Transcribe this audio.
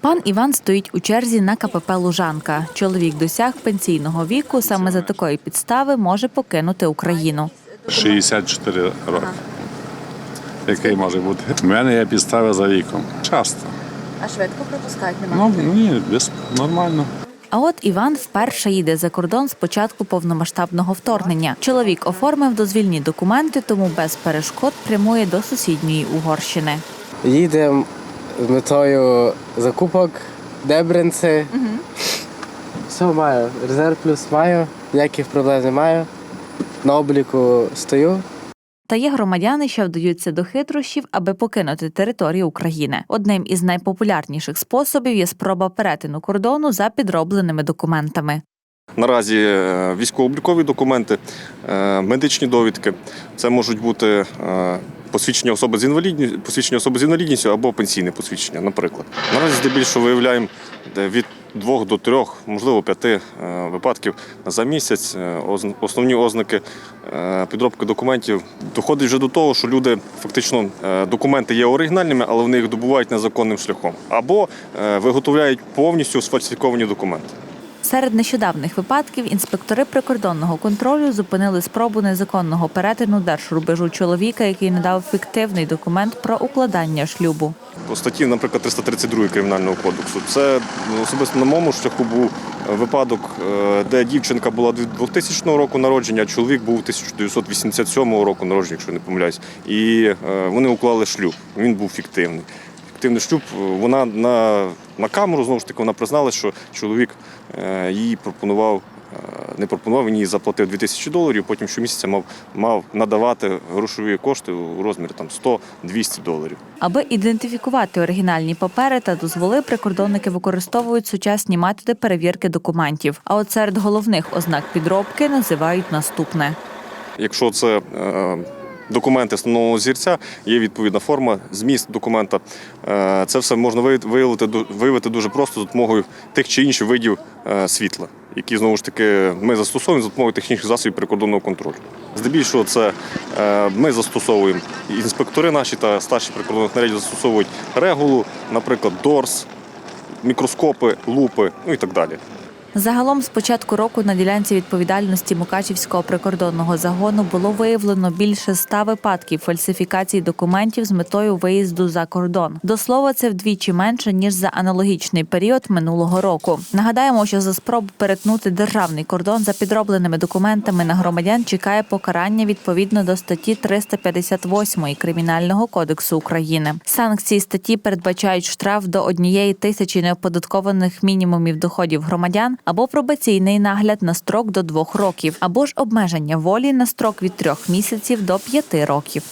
Пан Іван стоїть у черзі на КПП Лужанка. Чоловік досяг пенсійного віку. Саме за такої підстави може покинути Україну. 64 роки. Який може бути? У мене є підстави за віком. Часто. А швидко пропускають Ну ні, без нормально. А от Іван вперше їде за кордон з початку повномасштабного вторгнення. Чоловік оформив дозвільні документи, тому без перешкод прямує до сусідньої Угорщини. Їдемо з метою закупок, Дебринці. Все маю. Резерв плюс маю, ніяких проблем не маю. На обліку стою. Та є громадяни, що вдаються до хитрощів, аби покинути територію України. Одним із найпопулярніших способів є спроба перетину кордону за підробленими документами. Наразі е, військово-облікові документи, е, медичні довідки. Це можуть бути е, посвідчення особи з інвалідністю, посвідчення особи з інвалідністю або пенсійне посвідчення, наприклад. Наразі здебільшого виявляємо від двох до трьох, можливо, п'яти е, випадків за місяць. Е, Основні ознаки е, підробки документів доходить вже до того, що люди фактично е, документи є оригінальними, але вони їх добувають незаконним шляхом, або е, виготовляють повністю сфальсифіковані документи. Серед нещодавних випадків інспектори прикордонного контролю зупинили спробу незаконного перетину держрубежу чоловіка, який надав фіктивний документ про укладання шлюбу. По статті, наприклад, 332 кримінального кодексу. Це особисто на моєму шляху був е, випадок, е, де дівчинка була 2000 року народження, а чоловік був 1987 року народження, якщо не помиляюсь. І е, вони уклали шлюб. Він був фіктивний. Фіктивний шлюб, е, вона на, на камеру знову ж таки вона признала, що чоловік е, їй пропонував. е, Не пропонував, він їй заплатив 2000 доларів, потім щомісяця мав, мав надавати грошові кошти у розмірі там 100-200 доларів. Аби ідентифікувати оригінальні папери та дозволи, прикордонники використовують сучасні методи перевірки документів. А от серед головних ознак підробки називають наступне. Якщо це документи встановленого зірця, є відповідна форма, зміст документа. Е, це все можна виявити- виявити, дуже просто за допомогою тих чи інших видів е, світла, які знову ж таки ми застосовуємо за допомогою технічних засобів прикордонного контролю. Здебільшого це е, ми застосовуємо інспектори наші та старші прикордонних нарядів застосовують регулу, наприклад, дорс, мікроскопи, лупи, ну і так далі. Загалом з початку року на ділянці відповідальності Мукачівського прикордонного загону було виявлено більше ста випадків фальсифікації документів з метою виїзду за кордон. До слова, це вдвічі менше ніж за аналогічний період минулого року. Нагадаємо, що за спробу перетнути державний кордон за підробленими документами на громадян чекає покарання відповідно до статті 358 кримінального кодексу України. Санкції статті передбачають штраф до однієї тисячі неоподаткованих мінімумів доходів громадян або пробаційний нагляд на строк до двох років, або ж обмеження волі на строк від трьох місяців до п'яти років.